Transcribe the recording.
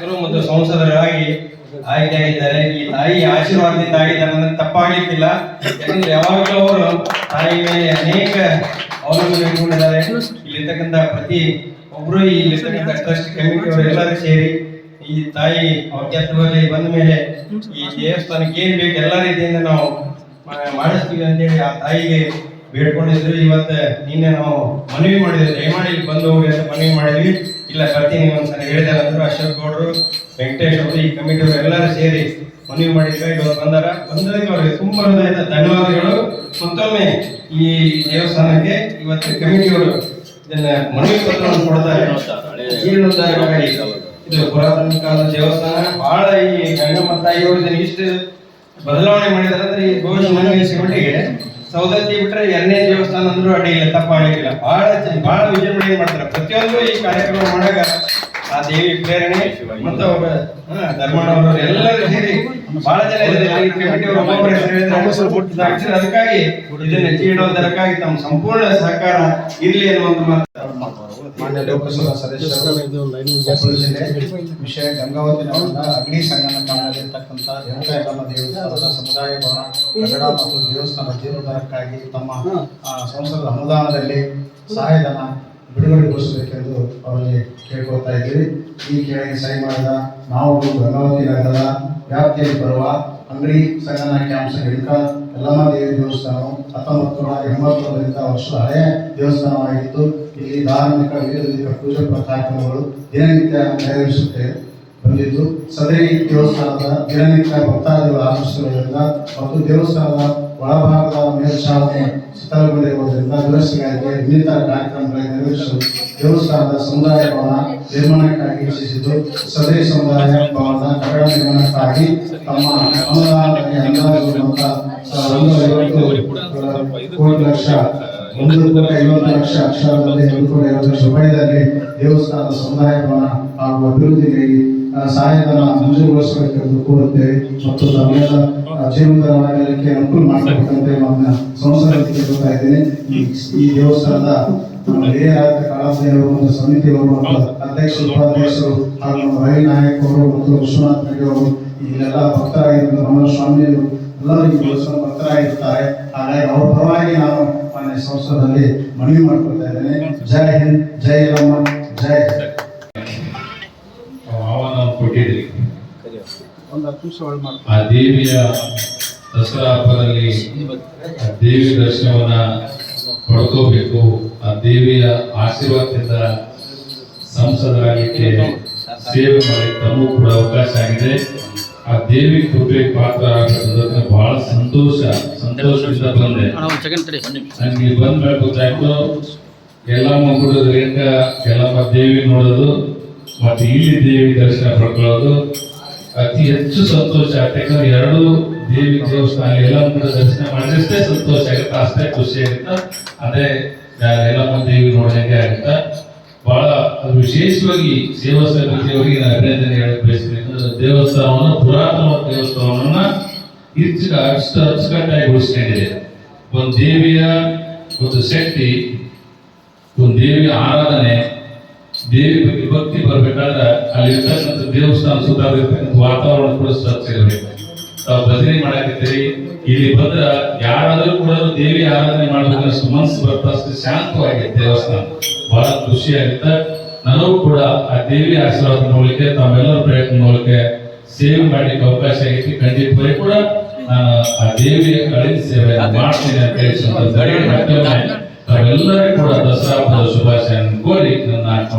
ಶಾಸಕರು ಮತ್ತು ಸಂಸದರಾಗಿ ಆಯ್ಕೆಯಾಗಿದ್ದಾರೆ. ಈ ತಾಯಿ ಆಶೀರ್ವಾದದಿಂದ ಆಗಿದ್ದಾರೆ ಅಂದ್ರೆ ತಪ್ಪಾಗ್ಲಿಕ್ಕಿಲ್ಲ ಯಾಕಂದ್ರೆ ಯಾವಾಗಲೂ ಅವರು ತಾಯಿ ಮೇಲೆ ಅನೇಕ ಅವಲಂಬನೆ ಇಟ್ಕೊಂಡಿದ್ದಾರೆ. ಇಲ್ಲಿರ್ತಕ್ಕಂಥ ಪ್ರತಿ ಒಬ್ಬರು ಇಲ್ಲಿರ್ತಕ್ಕಂಥ ಟ್ರಸ್ಟ್ ಕಮಿಟಿ ಅವರು ಸೇರಿ ಈ ತಾಯಿ ಅವಕಾಶದಲ್ಲಿ ಬಂದ ಮೇಲೆ ಈ ದೇವಸ್ಥಾನಕ್ಕೆ ಏನ್ ಬೇಕು ಎಲ್ಲ ರೀತಿಯಿಂದ ನಾವು ಮಾಡಿಸ್ತೀವಿ ಅಂತೇಳಿ ಆ ತಾಯಿಗೆ ಬೇಡ್ಕೊಂಡಿದ್ರು. ಇವತ್ತು ನಿನ್ನೆ ನಾವು ಮನವಿ ಮಾಡಿದ್ವಿ. ದಯಮಾಡಿ ಇಲ್ಲಿ ಬಂದು ಹೋಗಿ ಅಂತ ಮನವಿ ಮಾಡಿದ್ವಿ. ಇಲ್ಲ ಬರ್ತೀನಿ ಒಂದ್ಸಲ ಹೇಳಿದೆ ಅಂದ್ರು ಅಶೋಕ್ ಗೌಡ್ರು, ವೆಂಕಟೇಶ್ ಅವರು, ಈ ಕಮಿಟಿ ಅವರು ಎಲ್ಲರೂ ಸೇರಿ ಮನವಿ ಮಾಡಿದ್ರೆ ಇವರು ಬಂದಾರ. ಬಂದದಕ್ಕೆ ಅವರಿಗೆ ತುಂಬಾ ಹೃದಯದ ಧನ್ಯವಾದಗಳು. ಮತ್ತೊಮ್ಮೆ ಈ ದೇವಸ್ಥಾನಕ್ಕೆ ಇವತ್ತು ಕಮಿಟಿಯವರು ಇದನ್ನ ಮನವಿ ಪತ್ರವನ್ನು ಕೊಡ್ತಾರೆ. ಇದು ಪುರಾತನ ಕಾಲದ ದೇವಸ್ಥಾನ. ಬಹಳ ಈ ಗಂಗಮ್ಮ ತಾಯಿಯವರು ಇದನ್ನ ಇಷ್ಟು ಬದಲಾವಣೆ ಮಾಡಿದಾರೆ ಅಂದ್ರೆ ಈ ಘೋಷ ಮನವಿ ಮಟ್ಟಿಗೆ ಸೌದತ್ತಿ ಬಿಟ್ರೆ ಎರಡನೇ ದೇವಸ್ಥಾನ ಅಂದ್ರೂ ಅಡಿ ಇಲ್ಲ ತಪ್ಪಾಗಲಿಕ್ಕಿಲ್ಲ ಬಹಳ ಬಹಳ ವಿಜೃಂಭಣೆ ಮಾಡ್ತಾರೆ. ಪ್ರತಿಯೊಂದು ಈ ಕಾರ್ಯಕ್ರಮ ಮಾಡಾಗ ಆ ದೇವಿ ಪ್ರೇರಣೆ ಮತ್ತು ಧರ್ಮಣ್ಣವರು ಎಲ್ಲರೂ ಸೇರಿ ಬಹಳ ಜನ. ಅದಕ್ಕಾಗಿ ಇದನ್ನ ಜೀರ್ಣೋದ್ಧಾರಕ್ಕಾಗಿ ತಮ್ಮ ಸಂಪೂರ್ಣ ಸಹಕಾರ ಇರ್ಲಿ ಅನ್ನುವಂತ ಮಾನ್ಯ ಲೋಕಸಭಾ ಸದಸ್ಯರು ವಿಷಯ ಗಂಗಾವತಿ ಅಗ್ನಿ ಸಂಗಮ ಕಾಣಲಿರ್ತಕ್ಕಂಥ ಯಲ್ಲಮ್ಮ ದೇವಸ್ಥಾನದ ಸಮುದಾಯ ಭವನ ಕನ್ನಡ ಮತ್ತು ದೇವಸ್ಥಾನ ಜೀರ್ಣೋದ್ಧಾರಕ್ಕಾಗಿ ತಮ್ಮ ಆ, ಸಂಸದರ ಅನುದಾನದಲ್ಲಿ ಸಹಾಯಧನ ಬಿಡುಗಡೆಗೊಳಿಸಬೇಕೆಂದು ಅವರಲ್ಲಿ ಕೇಳ್ಕೊಳ್ತಾ ಇದ್ದೀವಿ. ಈ ಕೆಳಗೆ ಸಹಿ ಮಾಡಿದ ನಾವು ಗಂಗಾವತಿ ನಗರದ ವ್ಯಾಪ್ತಿಯಲ್ಲಿ ಬರುವ ಅಂಗಡಿ ಸಂಗನ ಕ್ಯಾಂಪ್ಸ್ ರೇಣುಕಾ ಎಲ್ಲಮ್ಮ ದೇವಿ ದೇವಸ್ಥಾನವು ಹತ್ತೊಂಬತ್ತು ನೂರ ವರ್ಷದ ಹಳೆಯ ದೇವಸ್ಥಾನವಾಗಿತ್ತು. ಇಲ್ಲಿ ಧಾರ್ಮಿಕ ವಿವಿಧ ಪೂಜಾ ಕಾರ್ಯಕ್ರಮಗಳು ದಿನನಿತ್ಯ ನೆರವೇರಿಸುತ್ತೇವೆ ಬಂದಿದ್ದು. ಸದರಿ ದೇವಸ್ಥಾನದ ದಿನನಿತ್ಯ ಭಕ್ತಾದಿಗಳು ಆಗಮಿಸುವುದರಿಂದ ಮತ್ತು ದೇವಸ್ಥಾನದ ಒಳಭಾಗದ ಮೇಲ್ಛಾವಣಿ ಶಿಥಿಲಗೊಂಡಿರುವುದರಿಂದ ದುರಸ್ತಿಗಾಗಿ ಇನ್ನಿತರ ಕಾರ್ಯಕ್ರಮಗಳನ್ನು ನೆರವೇರಿಸಲು ದೇವಸ್ಥಾನದ ಸಮುದಾಯ ಭವನ ನಿರ್ಮಾಣಕ್ಕಾಗಿ ಇಚ್ಛಿಸಿದ್ದು, ಸದರಿ ಸಮುದಾಯ ಭವನದ ಕಟ್ಟಡ ನಿರ್ಮಾಣಕ್ಕಾಗಿ ತಮ್ಮ ಅನುದಾನದಲ್ಲಿ ಅಂದಾಜು ಒಂದು ಕೋಟಿ ಲಕ್ಷ, ಒಂದು ಕೋಟಿ ಐವತ್ತು ಲಕ್ಷ ಅಕ್ಷರದಲ್ಲಿ, ಒಂದು ಕೋಟಿ ಐವತ್ತು ಲಕ್ಷ ರೂಪಾಯಿದಲ್ಲಿ ದೇವಸ್ಥಾನದ ಸಮುದಾಯ ಭವನ ಹಾಗೂ ಅಭಿವೃದ್ಧಿಗಾಗಿ ಸಹಾಯಧನ ಮಂಜೂರುಗೊಳಿಸಬೇಕೆಂದು ಕೋರುತ್ತೇವೆ ಮತ್ತು ತಮ್ಮೆಲ್ಲ ಆ, ಜೀವನದಲ್ಲಿ ಅನುಕೂಲ ಮಾಡಬೇಕಂತೆ ನಮ್ಮ ಸಂಸ್ಥೆಯಲ್ಲಿ ಕೇಳ್ತಾ ಇದ್ದೇನೆ. ಈ ದೇವಸ್ಥಾನದ ನಮ್ಮ ಹಿರಿಯರಾದ ಕಾಳಾದೇವರು ಮತ್ತು ಸಮಿತಿಯವರು ಮತ್ತು ಅಧ್ಯಕ್ಷ ಉಪಾಧ್ಯಕ್ಷರು ಹಾಗೂ ರವಿ ಮತ್ತು ವಿಶ್ವನಾಥ್ ರೆಡ್ಡಿ ಅವರು ಇಲ್ಲೆಲ್ಲ ಭಕ್ತರಾಗಿದ್ದು ನಮ್ಮ ಸ್ವಾಮಿಯವರು ಎಲ್ಲರೂ ಈ ದೇವಸ್ಥಾನ ಭಕ್ತರಾಗಿರ್ತಾರೆ ಹಾಗಾಗಿ ಅವ್ರ ಪರವಾಗಿ ನಾನು ಮಾನ್ಯ ಮನವಿ ಮಾಡ್ಕೊಳ್ತಾ ಇದ್ದೇನೆ. ಜೈ ಹಿಂದ್ ಜೈ ರಾಮ ಜೈ ಆ ದೇವಿಯ ದಸರಾ ಹಬ್ಬದಲ್ಲಿ ಆ ದೇವಿ ದರ್ಶನವನ್ನ ಪಡ್ಕೋಬೇಕು. ಆ ದೇವಿಯ ಆಶೀರ್ವಾದದಿಂದ ಸಂಸದರಾಗಲಿಕ್ಕೆ ಸೇವೆ ಮಾಡಿ ತಮಗೂ ಕೂಡ ಅವಕಾಶ ಆಗಿದೆ. ಆ ದೇವಿ ಕೃಪೆ ಪಾತ್ರ ಆಗಬೇಕು ಬಹಳ ಸಂತೋಷ ಸಂತೋಷದಿಂದ ಬಂದೆ. ನನಗೆ ಬಂದ ಮೇಲೆ ಗೊತ್ತಾಯ್ತು ಎಲ್ಲಮ್ಮ ಗುಡೋದ್ರಿಂದ ಎಲ್ಲಮ್ಮ ದೇವಿ ನೋಡೋದು ಮತ್ತೆ ಇಲ್ಲಿ ದೇವಿ ದರ್ಶನ ಪಡ್ಕೊಳ್ಳೋದು. ಅತಿ ಹೆಚ್ಚು ಸಂತೋಷ ಯಾಕಂದ್ರೆ ಎರಡು ದೇವಿ ದೇವಸ್ಥಾನ ಎಲ್ಲ ಗುಡ ದರ್ಶನ ಮಾಡಿದಷ್ಟೇ ಸಂತೋಷ ಆಗುತ್ತೆ, ಅಷ್ಟೇ ಖುಷಿ ಆಗುತ್ತೆ. ಅದೇ ಎಲ್ಲಮ್ಮ ದೇವಿ ನೋಡೋಕೆ ಆಗುತ್ತೆ. ಬಹಳ ವಿಶೇಷವಾಗಿ ಸೇವಾ ಸಮಿತಿಯವರಿಗೆ ನಾನು ಅಭಿನಂದನೆ ಹೇಳಕ್ ಬಯಸ್ತೀನಿ. ದೇವಸ್ಥಾನವನ್ನು, ಪುರಾತನ ದೇವಸ್ಥಾನವನ್ನ ಹೆಚ್ಚು ಅಷ್ಟು ಅಚ್ಚುಕಟ್ಟಾಗಿ ಉಳಿಸ್ಕೊಂಡಿದೆ ಒಂದು ದೇವಿಯ ಒಂದು ಶಕ್ತಿ, ಒಂದು ದೇವಿಯ ಆರಾಧನೆ ದೇವಿ ಬಗ್ಗೆ ಭಕ್ತಿ ಬರ್ಬೇಕಾದ್ರೆ ಅಲ್ಲಿ ಇರ್ತಕ್ಕಂಥ ದೇವಸ್ಥಾನ ಸುಧಾರಿರ್ತಕ್ಕಂಥ ವಾತಾವರಣ ಕೂಡ ಇರಬೇಕು. ತಾವು ಭಜನೆ ಮಾಡಾಕತ್ತೀರಿ. ಇಲ್ಲಿ ಬಂದ್ರ ಯಾರಾದರೂ ಕೂಡ ದೇವಿ ಆರಾಧನೆ ಮಾಡಬೇಕಷ್ಟು ಮನಸ್ಸು ಬರ್ತಾ ಶಾಂತವಾಗಿದೆ ದೇವಸ್ಥಾನ. ಬಹಳ ಖುಷಿ ನನಗೂ ಕೂಡ ಆ ದೇವಿ ಆಶೀರ್ವಾದ ನೋಡ್ಲಿಕ್ಕೆ, ತಾವೆಲ್ಲರ ಪ್ರಯತ್ನ ಮೂಲಕ ಸೇವೆ ಮಾಡ್ಲಿಕ್ಕೆ ಅವಕಾಶ ಆಗೈತಿ ಖಂಡಿತವಾಗಿ ಕೂಡ ನಾನು ಆ ದೇವಿಯ ಕಳೆದ ಸೇವೆ ಮಾಡ್ತೀನಿ ಅಂತ ಹೇಳಿ ತಾವೆಲ್ಲರಿಗೂ ಕೂಡ ದಸರಾ ಹಬ್ಬದ ಶುಭಾಶಯ ಕೋರಿ ನನ್ನ ಆತ್ಮ